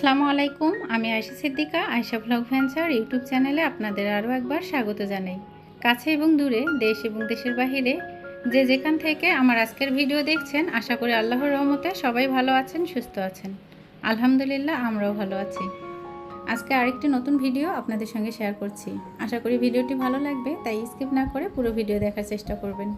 আসসালামু আলাইকুম, আমি Ayesha Siddika, Ayesha blog venture YouTube চ্যানেলে আপনাদের আরও একবার স্বাগত জানাই। কাছে এবং দূরে, দেশ এবং দেশের বাহিরে, যে যেখান থেকে আমার আজকের ভিডিও দেখছেন, আশা করি আল্লাহর রহমতে সবাই ভালো আছেন, সুস্থ আছেন। আলহামদুলিল্লাহ, আমরাও ভালো আছি। আজকে আরেকটি নতুন ভিডিও আপনাদের সঙ্গে শেয়ার করছি। আশা করি ভিডিওটি ভালো লাগবে, তাই স্কিপ না করে পুরো ভিডিও দেখার চেষ্টা করবেন।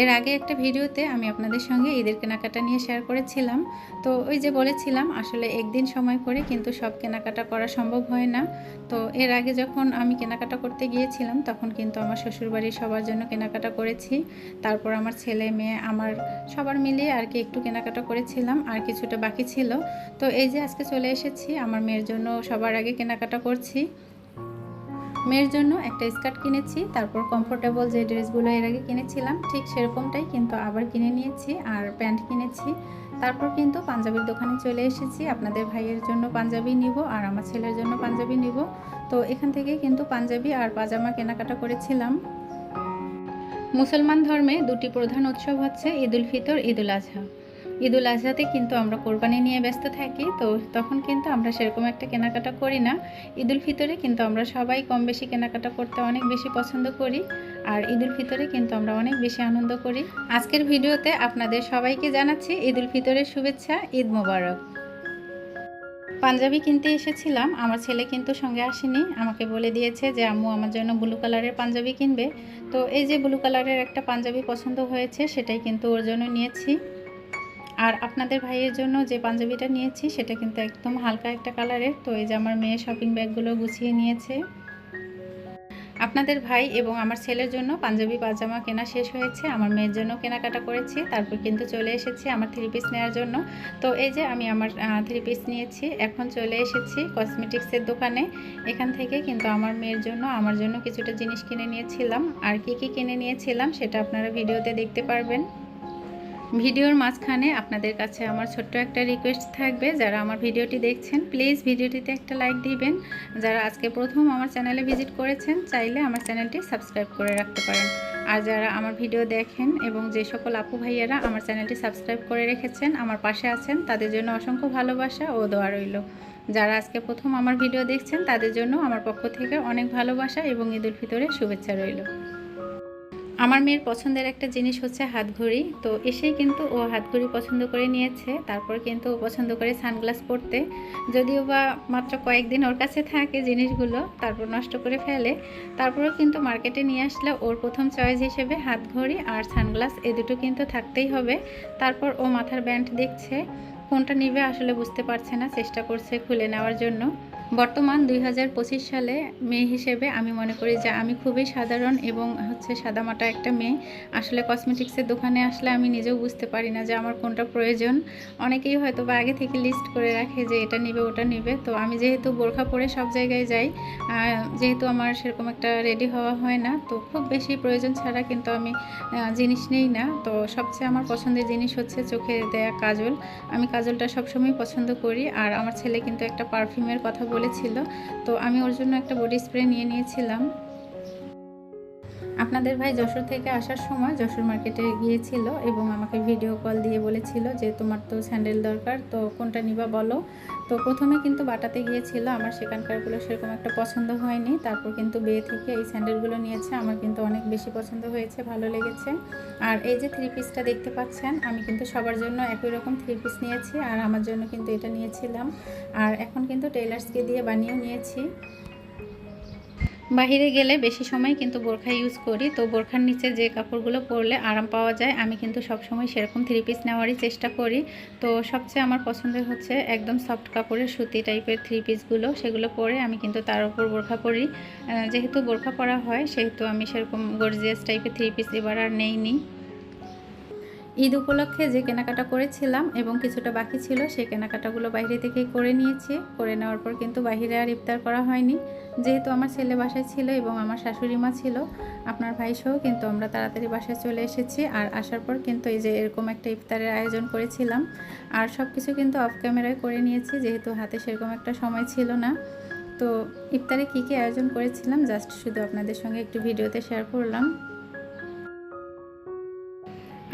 এর আগে একটা ভিডিওতে আমি আপনাদের সঙ্গে ঈদের কেনাকাটা নিয়ে শেয়ার করেছিলাম। তো ওই যে বলেছিলাম, আসলে একদিন সময় করে কিন্তু সব কেনাকাটা করা সম্ভব হয় না। তো এর আগে যখন আমি কেনাকাটা করতে গিয়েছিলাম, তখন কিন্তু আমার শ্বশুরবাড়ির সবার জন্য কেনাকাটা করেছি। তারপর আমার ছেলে, মেয়ে, আমার সবার মিলিয়ে আর কি একটু কেনাকাটা করেছিলাম, আর কিছুটা বাকি ছিল। তো এই যে আজকে চলে এসেছি, আমার মেয়ের জন্য সবার আগে কেনাকাটা করছি। মেয়ের জন্য একটা স্কার্ট কিনেছি, তারপর কমফোর্টেবল যে ড্রেসগুলো এর আগে কিনেছিলাম, ঠিক সেরকমটাই কিন্তু আবার কিনে নিয়েছি আর প্যান্ট কিনেছি। তারপর কিন্তু পাঞ্জাবির দোকানে চলে এসেছি, আপনাদের ভাইয়ের জন্য পাঞ্জাবি নিব আর আমার ছেলের জন্য পাঞ্জাবি নিব। তো এখান থেকে কিন্তু পাঞ্জাবি আর পাজামা কেনাকাটা করেছিলাম। মুসলমান ধর্মে দুটি প্রধান উৎসব হচ্ছে ঈদ উল ফিতর ঈদ উল আজহা। ঈদ উল আজহাতে কিন্তু আমরা কোরবানি নিয়ে ব্যস্ত থাকি, তো তখন কিন্তু আমরা সেরকম একটা কেনাকাটা করি না। ঈদ উল ফিতরে কিন্তু আমরা সবাই কম বেশি কেনাকাটা করতে অনেক বেশি পছন্দ করি আর ঈদ উল ফিতরে কিন্তু আমরা অনেক বেশি আনন্দ করি। আজকের ভিডিওতে আপনাদের সবাইকে জানাচ্ছি ঈদ উল ফিতরের শুভেচ্ছা, ঈদ মোবারক। পাঞ্জাবি কিনতে এসেছিলাম, আমার ছেলে কিন্তু সঙ্গে আসেনি, আমাকে বলে দিয়েছে যে, আম্মু, আমার জন্য ব্লু কালারের পাঞ্জাবি কিনবে। তো এই যে ব্লু কালারের একটা পাঞ্জাবি পছন্দ হয়েছে, সেটাই কিন্তু ওর জন্য নিয়েছি। আর আপনাদের ভাইয়ের জন্য যে পাঞ্জাবিটা নিয়েছি, সেটা কিন্তু একদম হালকা একটা কালারের। তো এই যে আমার মেয়ে শপিং ব্যাগগুলো গুছিয়ে নিয়েছে। আপনাদের ভাই এবং আমার ছেলের জন্য পাঞ্জাবি পাজামা কেনা শেষ হয়েছে। আমার মেয়ের জন্য কেনাকাটা করেছি। তারপর কিন্তু চলে এসেছি আমার থ্রি পিস নেওয়ার জন্য। তো এই যে আমি আমার থ্রি পিস নিয়েছি। এখন চলে এসেছি কসমেটিক্সের দোকানে। এখান থেকে কিন্তু আমার মেয়ের জন্য, আমার জন্য কিছুটা জিনিস কিনে নিয়েছিলাম। আর কি কি কিনে নিয়েছিলাম, সেটা আপনারা ভিডিওতে দেখতে পারবেন। ভিডিওর মাঝখানে আপনাদের কাছে আমার ছোট্ট একটা রিকোয়েস্ট থাকবে। যারা আমার ভিডিওটি দেখছেন প্লিজ ভিডিওটিতে একটা লাইক দিবেন। যারা আজকে প্রথম আমার চ্যানেলে ভিজিট করেছেন, চাইলে আমার চ্যানেলটি সাবস্ক্রাইব করে রাখতে পারেন। আর যারা আমার ভিডিও দেখেন এবং যে সকল আপু ভাইয়ারা আমার চ্যানেলটি সাবস্ক্রাইব করে রেখেছেন, আমার পাশে আছেন, তাদের জন্য অসংখ্য ভালোবাসা ও দোয়া রইল। যারা আজকে প্রথম আমার ভিডিও দেখছেন, তাদের জন্য আমার পক্ষ থেকে অনেক ভালোবাসা এবং ঈদুল ফিতরের শুভেচ্ছা রইল। আমার মেয়ের পছন্দের একটা জিনিস হচ্ছে হাতঘড়ি। তো এসেই কিন্তু ও হাতঘড়ি পছন্দ করে নিয়েছে। তারপর কিন্তু ও পছন্দ করে সানগ্লাস পরতে। যদিও বা মাত্র কয়েকদিন ওর কাছে থাকে জিনিসগুলো, তারপর নষ্ট করে ফেলে। তারপরেও কিন্তু মার্কেটে নিয়ে আসলে ওর প্রথম চয়েস হিসেবে হাতঘড়ি আর সানগ্লাস এ দুটো কিন্তু থাকতেই হবে। তারপর ও মাথার ব্যান্ড দেখছে। কোনটা নিবে আসলে বুঝতে পারছে না, চেষ্টা করছে খুলে নেওয়ার জন্য। বর্তমান দুই হাজার পঁচিশ সালে মেয়ে হিসেবে আমি মনে করি যে আমি খুবই সাধারণ এবং হচ্ছে সাদামাটা একটা মেয়ে। আসলে কসমেটিক্সের দোকানে আসলে আমি নিজেও বুঝতে পারি না যে আমার কোনটা প্রয়োজন। অনেকেই হয়তো বা আগে থেকে লিস্ট করে রাখে যে এটা নিবে, ওটা নিবে। তো আমি যেহেতু বোরখা পরে সব জায়গায় যাই যেহেতু আমার সেরকম একটা রেডি হওয়া হয় না, তো খুব বেশি প্রয়োজন ছাড়া কিন্তু আমি জিনিস নেই না। তো সবচেয়ে আমার পছন্দের জিনিস হচ্ছে চোখে দেয়া কাজল। আমি কাজলটা সবসময় পছন্দ করি। আর আমার ছেলে কিন্তু একটা পারফিউমের কথা বলেছিল। তো আমি ওর জন্য একটা বডি স্প্রে নিয়ে নিয়েছিলাম। আপনাদের ভাই যশোর থেকে আসার সময় যশোর মার্কেটে গিয়েছিল এবং আমাকে ভিডিও কল দিয়ে বলেছিল যে, তোমার তো স্যান্ডেল দরকার, তো কোনটা নিবা বলো? তো প্রথমে কিন্তু বাটাতে গিয়েছিল, আমার সেখানকারগুলো সেরকম একটা পছন্দ হয়নি। তারপর কিন্তু বিয়ে থেকে এই স্যান্ডেলগুলো নিয়েছে, আমার কিন্তু অনেক বেশি পছন্দ হয়েছে, ভালো লেগেছে। আর এই যে থ্রি পিসটা দেখতে পাচ্ছেন, আমি কিন্তু সবার জন্য একই রকম থ্রি পিস নিয়েছি, আর আমার জন্য কিন্তু এটা নিয়েছিলাম। আর এখন কিন্তু টেলার্সকে দিয়ে বানিয়েও নিয়েছি। বাহিরে গেলে বেশি সময় কিন্তু বোরখা ইউজ করি। তো বোরখার নিচে যে কাপড়গুলো পরলে আরাম পাওয়া যায়, আমি কিন্তু সবসময় সেরকম থ্রি পিস নেওয়ারই চেষ্টা করি। তো সবচেয়ে আমার পছন্দের হচ্ছে একদম সফট কাপড়ের সুতি টাইপের থ্রি পিসগুলো সেগুলো পরে আমি কিন্তু তার উপর বোরখা পরি। যেহেতু বোরখা পরা হয়, সেহেতু আমি সেরকম গর্জিয়াস টাইপের থ্রি পিস এবার আর নেইনি। ঈদ উপলক্ষে যে কেনাকাটা করেছিলাম এবং কিছুটা বাকি ছিল সেই কেনাকাটাগুলো বাইরে থেকেই করে নিয়েছি। করে নেওয়ার পর কিন্তু বাইরে আর ইফতার করা হয়নি। যেহেতু আমার ছেলে বাসায় ছিল এবং আমার শাশুড়ি মা ছিল, আপনার ভাই সহ কিন্তু আমরা তাড়াতাড়ি বাসায় চলে এসেছি। আর আসার পর কিন্তু এই যে এরকম একটা ইফতারের আয়োজন করেছিলাম। আর সব কিছু কিন্তু অফ ক্যামেরায় করে নিয়েছি, যেহেতু হাতে সেরকম একটা সময় ছিল না। তো ইফতারে কী কী আয়োজন করেছিলাম, জাস্ট শুধু আপনাদের সঙ্গে একটু ভিডিওতে শেয়ার করলাম।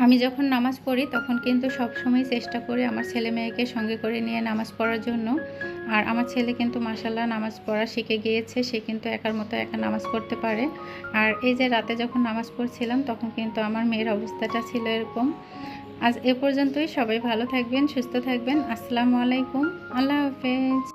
আমি যখন নামাজ পড়ি, তখন কিন্তু সবসময় চেষ্টা করি আমার ছেলে মেয়েকে সঙ্গে করে নিয়ে নামাজ পড়ার জন্য। আর আমার ছেলে কিন্তু মাসাল্লাহ নামাজ পড়া শিখে গিয়েছে, সে কিন্তু একার মতো একা নামাজ পড়তে পারে। আর এই যে রাতে যখন নামাজ পড়ছিলাম, তখন কিন্তু আমার মেয়ের অবস্থাটা ছিল এরকম। আজ এ পর্যন্তই, সবাই ভালো থাকবেন, সুস্থ থাকবেন। আসসালামু আলাইকুম। আল্লাহ হাফেজ।